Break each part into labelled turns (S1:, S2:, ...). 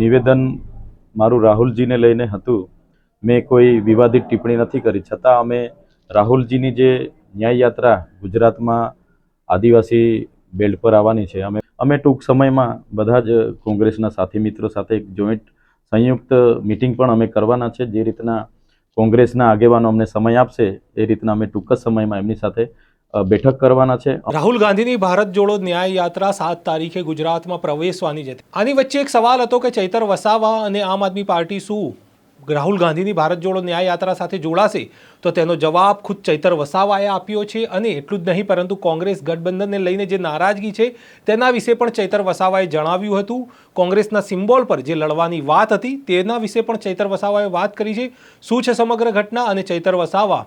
S1: નિવેદન મારું રાહુલજીને લઈને હતું. મેં કોઈ વિવાદિત ટિપ્પણી નથી કરી. છતાં અમે રાહુલજીની જે ન્યાય યાત્રા ગુજરાતમાં આદિવાસી બેલ્ટ પર આવવાની છે, અમે અમે ટૂંક સમયમાં બધા જ કોંગ્રેસના સાથી મિત્રો સાથે એક જોઈન્ટ સંયુક્ત મિટિંગ પણ અમે કરવાના છે. જે રીતના કોંગ્રેસના આગેવાનો અમને સમય આપશે, એ રીતના અમે ટૂંક જ સમયમાં એમની સાથે બેઠક કરવાના છે.
S2: રાહુલ ગાંધીની ભારત જોડો ન્યાય યાત્રા સાત તારીખે ગુજરાતમાં પ્રવેશવાની છે. આની વચ્ચે એક સવાલ હતો કે ચૈતર વસાવા અને આમ આદમી પાર્ટી શું? રાહુલ ગાંધીની ભારત જોડો ન્યાય યાત્રા સાથે જોડાશે તો તેનો જવાબ ખુદ ચૈતર વસાવાએ આપ્યો છે અને એટલું જ નહીં, પરંતુ કોંગ્રેસ ગઠબંધનને લઈને જે નારાજગી છે તેના વિશે પણ ચૈતર વસાવાએ જણાવ્યું હતું. કોંગ્રેસના સિમ્બોલ પર જે લડવાની વાત હતી તેના વિશે પણ ચૈતર વસાવાએ વાત કરી છે. શું છે સમગ્ર ઘટના? અને ચૈતર વસાવા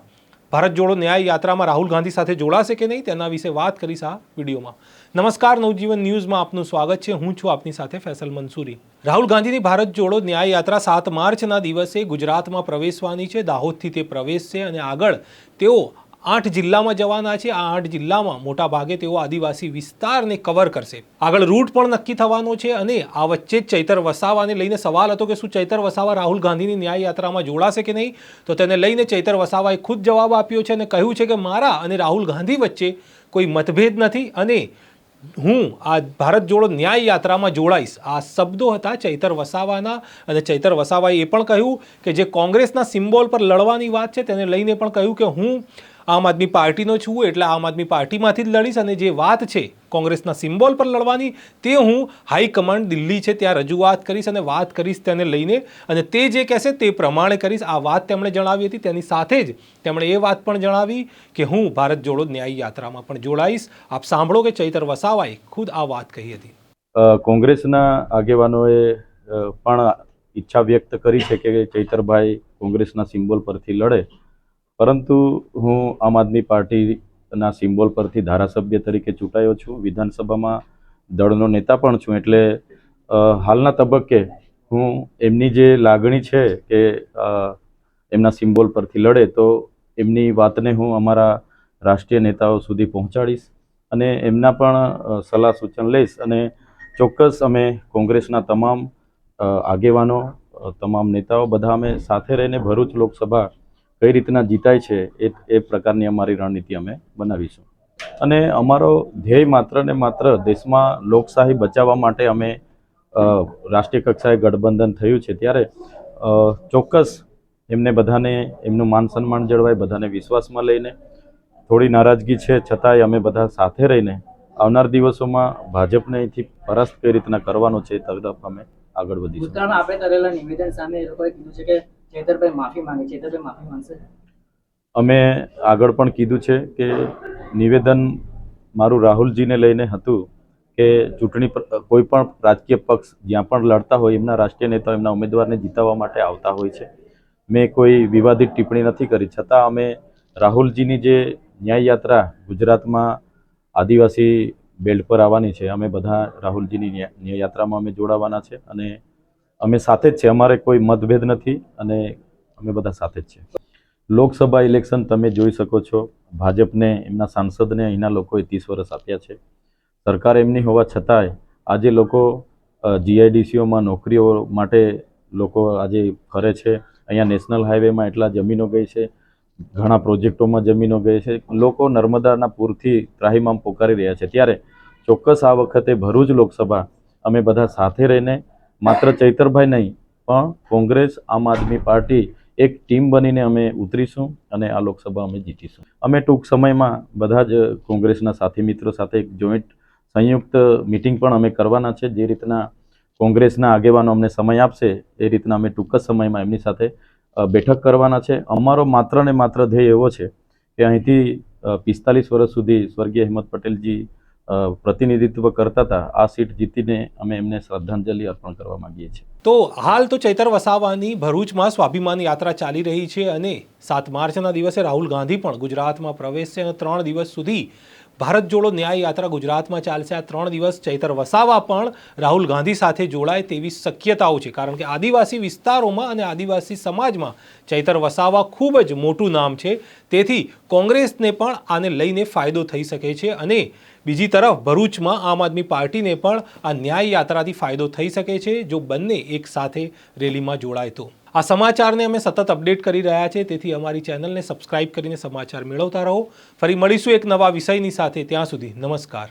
S2: ભારત જોડો ન્યાય યાત્રામાં રાહુલ ગાંધી સાથે જોડાશે કે નહીં તેના વિશે વાત કરીશ આ વિડીયોમાં. નમસ્કાર, નવજીવન ન્યૂઝમાં આપનું સ્વાગત છે. હું છું આપની સાથે ફેસલ મંસૂરી. રાહુલ ગાંધીની ભારત જોડો ન્યાય યાત્રા સાત માર્ચના દિવસે ગુજરાતમાં પ્રવેશવાની છે. દાહોદથી તે પ્રવેશશે અને આગળ તેઓ આઠ જિલ્લામાં જવાના છે. આ આઠ જિલ્લામાં મોટા ભાગે તેઓ આદિવાસી વિસ્તારને કવર કરશે. આગળ રૂટ પણ નક્કી થવાનો છે અને આ વચ્ચે ચૈતર વસાવાને લઈને સવાલ હતો કે શું ચૈતર વસાવા રાહુલ ગાંધીની ન્યાય યાત્રામાં જોડાશે કે નહીં? તો તેને લઈને ચૈતર વસાવાએ ખુદ જવાબ આપ્યો છે અને કહ્યું છે કે મારા અને રાહુલ ગાંધી વચ્ચે કોઈ મતભેદ નથી અને હું આ ભારત જોડો ન્યાય યાત્રામાં જોડાઈશ. આ શબ્દો હતા ચૈતર વસાવાના અને ચૈતર વસાવાએ એ પણ કહ્યું કે જે કોંગ્રેસના સિમ્બોલ પર લડવાની વાત છે તેને લઈને પણ કહ્યું કે હું આમ આદમી પાર્ટીનો છું એટલે આમ આદમી પાર્ટીમાંથી જ લડીશ અને જે વાત છે કોંગ્રેસના સિમ્બોલ પર લડવાની, તે હું હાઈકમાન્ડ દિલ્હી છે ત્યાં રજૂઆત કરીશ અને વાત કરીશ તેને લઈને અને તે જે કહેશે તે પ્રમાણે કરીશ. આ વાત તેમણે જણાવી હતી, તેની સાથે જ તેમણે એ વાત પણ જણાવી કે હું ભારત જોડો ન્યાય યાત્રામાં પણ જોડાઈશ. આપ સાંભળો કે ચૈતર વસાવાએ ખુદ આ વાત કહી હતી.
S1: કોંગ્રેસના આગેવાનોએ પણ ઈચ્છા વ્યક્ત કરી છે કે ચૈતરભાઈ કોંગ્રેસના સિમ્બોલ પરથી લડે. પરંતુ હું આમ આદમી પાર્ટીના સિમ્બોલ પરથી ધારાસભ્ય તરીકે ચૂંટાયો છું. વિધાનસભામાં દળનો નેતા પણ છું. એટલે હાલના તબક્કે હું એમની જે લાગણી છે કે એમના સિમ્બોલ પરથી લડે, તો એમની વાતને હું અમારા રાષ્ટ્રીય નેતાઓ સુધી પહોંચાડીશ અને એમના પણ સલાહ સૂચન લઈશ અને ચોક્કસ અમે કોંગ્રેસના તમામ આગેવાનો તમામ નેતાઓ બધા અમે સાથે રહીને ભરૂચ લોકસભા કઈ રીતના જીતાય છે એ એ પ્રકારની અમારી રણનીતિ અમે બનાવીશું. અને અમારો ધ્યેય માત્ર ને માત્ર દેશમાં લોકશાહી બચાવવા માટે અમે રાષ્ટ્રીય કક્ષાએ ગઠબંધન થયું છે ત્યારે ચોક્કસ એમને બધાને એમનું માન સન્માન જળવાય, બધાને વિશ્વાસમાં લઈને થોડી નારાજગી છે, છતાંય અમે બધા સાથે રહીને આવનાર દિવસોમાં ભાજપને અહીંથી પરાસ્ત કઈ રીતના કરવાનો છે તરફ અમે આગળ વધીશું.
S3: આપણે કરેલા નિવેદન સામે એ લોકોએ કીધું છે કે ચેતરભાઈ માફી માંગે, ચેતરભાઈ માફી માંગશે?
S1: અમે આગળ પણ કીધું છે કે નિવેદન મારું રાહુલજીને લઈને હતું કે ચૂંટણી કોઈ પણ રાજકીય પક્ષ જ્યાં પણ લડતા હોય, એમના રાષ્ટ્રીય નેતાઓ એમના ઉમેદવારને જીતાવવા માટે આવતા હોય છે. મેં કોઈ વિવાદિત ટિપ્પણી નથી કરી. છતાં અમે રાહુલજીની જે ન્યાય યાત્રા ગુજરાતમાં આદિવાસી બેલ્ટ પર આવવાની છે, અમે બધા રાહુલજીની ન્યાયયાત્રામાં અમે જોડાવાના છે અને અમે સાથે જ છે. અમારે કોઈ મતભેદ નથી અને અમે બધા સાથે જ છે. લોકસભા ઇલેક્શન તમે જોઈ શકો છો. ભાજપને, એમના સાંસદને, અહીંના લોકોએ ત્રીસ વર્ષ આપ્યા છે. સરકાર એમની હોવા છતાંય આજે લોકો જીઆઈડીસીઓમાં નોકરીઓ માટે લોકો આજે ફરે છે. અહીંયા નેશનલ હાઈવેમાં એટલા જમીનો ગઈ છે. ઘણા પ્રોજેક્ટોમાં જમીનો ગઈ છે. લોકો નર્મદાના પૂરથી ત્રાહીમામ પોકારી રહ્યા છે. ત્યારે ચોક્કસ આ વખતે ભરૂચ લોકસભા અમે બધા સાથે રહીને માત્ર ચૈતરભાઈ નહીં, પણ કોંગ્રેસ, આમ આદમી પાર્ટી એક ટીમ બનીને અમે ઉતરીશું અને આ લોકસભા અમે જીતીશું. અમે ટૂંક સમયમાં બધા જ કોંગ્રેસના સાથી મિત્રો સાથે એક જોઈન્ટ સંયુક્ત મિટિંગ પણ અમે કરવાના છે. જે રીતના કોંગ્રેસના આગેવાનો અમને સમય આપશે, એ રીતના અમે ટૂંક જ સમયમાં એમની સાથે બેઠક કરવાના છે. અમારો માત્ર ને માત્ર ધ્યેય એવો છે કે અહીંથી પિસ્તાલીસ વર્ષ સુધી સ્વર્ગીય હેમંત પટેલજી પ્રતિનિધિત્વ કરતા હતા. આ સીટ જીતીને અમે એમને શ્રદ્ધાંજલિ અર્પણ કરવા માંગીએ છીએ.
S2: તો હાલ તો ચૈતર વસાવાની ભરૂચમાં સ્વાભિમાન યાત્રા ચાલી રહી છે અને સાત માર્ચના દિવસે રાહુલ ગાંધી પણ ગુજરાતમાં પ્રવેશશે અને ત્રણ દિવસ સુધી ભારત જોડો ન્યાય યાત્રા ગુજરાતમાં ચાલશે. આ ત્રણ દિવસ ચૈતર વસાવા પણ રાહુલ ગાંધી સાથે જોડાય તેવી શક્યતાઓ છે. કારણ કે આદિવાસી વિસ્તારોમાં અને આદિવાસી સમાજમાં ચૈતર વસાવા ખૂબ જ મોટું નામ છે. તેથી કોંગ્રેસને પણ આને લઈને ફાયદો થઈ શકે છે અને બીજી તરફ ભરૂચમાં આમ આદમી પાર્ટીને પણ આ ન્યાય યાત્રાથી ફાયદો થઈ શકે છે, જો બંને એક સાથે રેલીમાં જોડાય તો. આ સમાચારને અમે સતત અપડેટ કરી રહ્યા છે, તેથી અમારી ચેનલને સબસ્ક્રાઇબ કરીને સમાચાર મેળવતા રહો. ફરી મળીશું એક નવા વિષયની સાથે, ત્યાં સુધી નમસ્કાર.